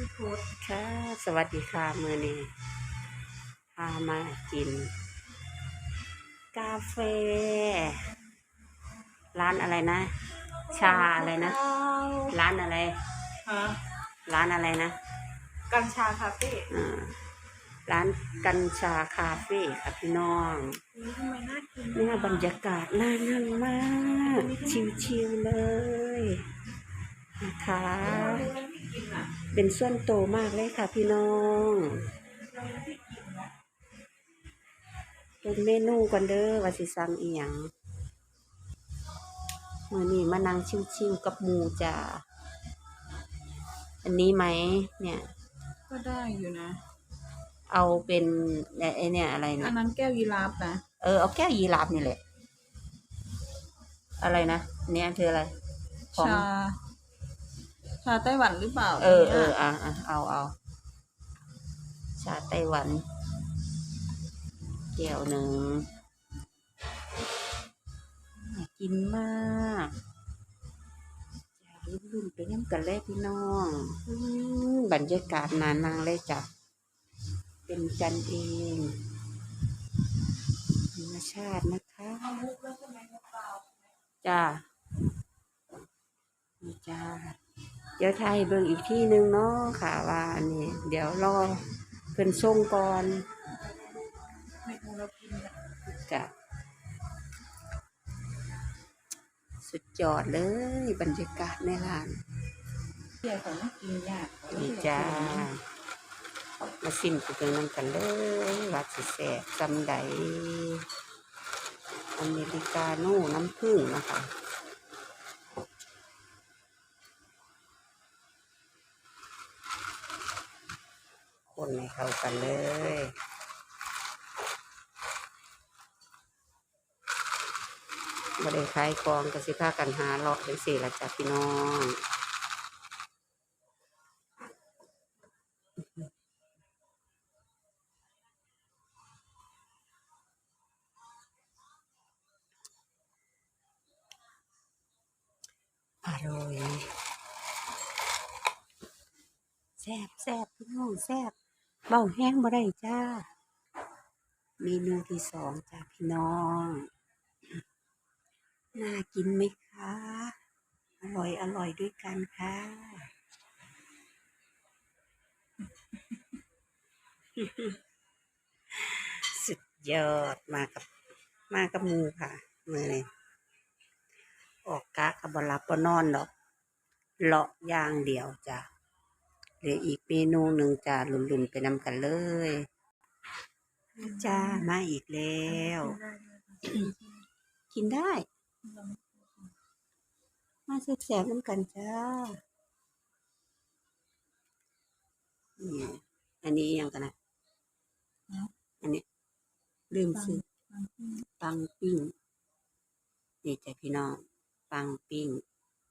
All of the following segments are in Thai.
ซีฟู้ดค่ะ สวัสดีค่ะมือนี้พามากิน กาแฟ ร้านอะไรนะ ชาอะไรนะ ร้านอะไร ฮะร้านอะไรนะกัญชาคาเฟ่อ่าร้านกัญชาคาเฟ่ค่ะพี่น้องนี่ทำไมน่ากินเนี่ยบรรยากาศน่านั่งมาก ชิวๆเลย นะคะ เป็นส่วนโตวมากเลยค่ะพี่น้องเป็นเมนูกันเด้อว่าสิสั่งอีหยังมื้อนี้มานั่งชิวๆกับหมูจ้าอันนี้ไหมเนี่ย ก็ได้อยู่นะ เอาเป็นไอ้เนี่ยอะไรอันะนนั้นแก้วยีราฟนะ เออเอาแก้วยีราฟนี่แหละ อะไรนะเนี่ยคืออะไร ของชา ชาไต้หวันหรือเปล่าเออเอนี่อยอะอะเอาเอาชาไต้หวันแก้วหนึ่งน่ากินมากอย่าลืมๆไปน้ำกันเลยพี่น้องอืมบรรยากาศนานนางเลยจ้ะเป็นกันเองธรรมชาตินะคะจ้านี่จ้า เดี๋ยวไทยเบิ่งอีกที่หนึ่งเนาะค่ะว่าอันนี้เดี๋ยวรอเพิ่นส่งก่อนเมนูเรากินแบบจ้ะสุดยอดเลยบรรยากาศในร้านเที่ยวของกินยากนี่จ้ามาซิมกันเบิ่งนำกันเลยว่าสิแซ่บจำใดอเมริกาโน่น้ำผึ้งนะคะ คนให้เข้ากันเลยบ่ได้ขายของก็สิพากันหาเลาะจังสี่ละจ้ะพี่น้องอร่อยแซ่บแซ่บพี่น้องแซ่บ เบาแห้งบ่ได้จ้า เมนูที่สองจ้าพี่น้อง น่ากินไหมคะ อร่อยอร่อยด้วยกันค่ะ สุดยอดมากับมากับหมูค่ะมือนี้ออกกะกับบลับบนอนดอกเลาะย่างเดียวจ้ะ เหลืออีกเมนูหนึ่งจ้ะหลุนๆไปนำกันเลยจ้ามาอีกแล้ว กินได้ มาแซ่บๆน้ำกันจ้านี่อันนี้อิหยังกันนะอันนี้ลืมซื้อปังปิ้งนี่จ้ะพี่น้องปังปิ้ง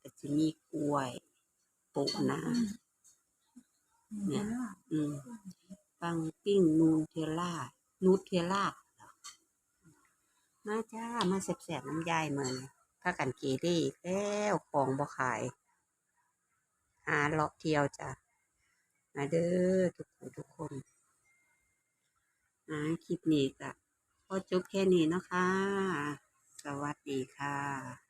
ก็จะมีกล้วยปุนะ เนี่ยอืมปังปิ้งนูเทล่านูเทล่ามาจ้า มาแสบๆน้ำยายเหมือนถ้ากันเกเรอีกแล้วของบ่ขาย หาเลาะเที่ยวจ้ะมาเด้อทุกคนทุกคนอ่าคลิปนี้ก็พอจบแค่นี้นะคะ สวัสดีค่ะ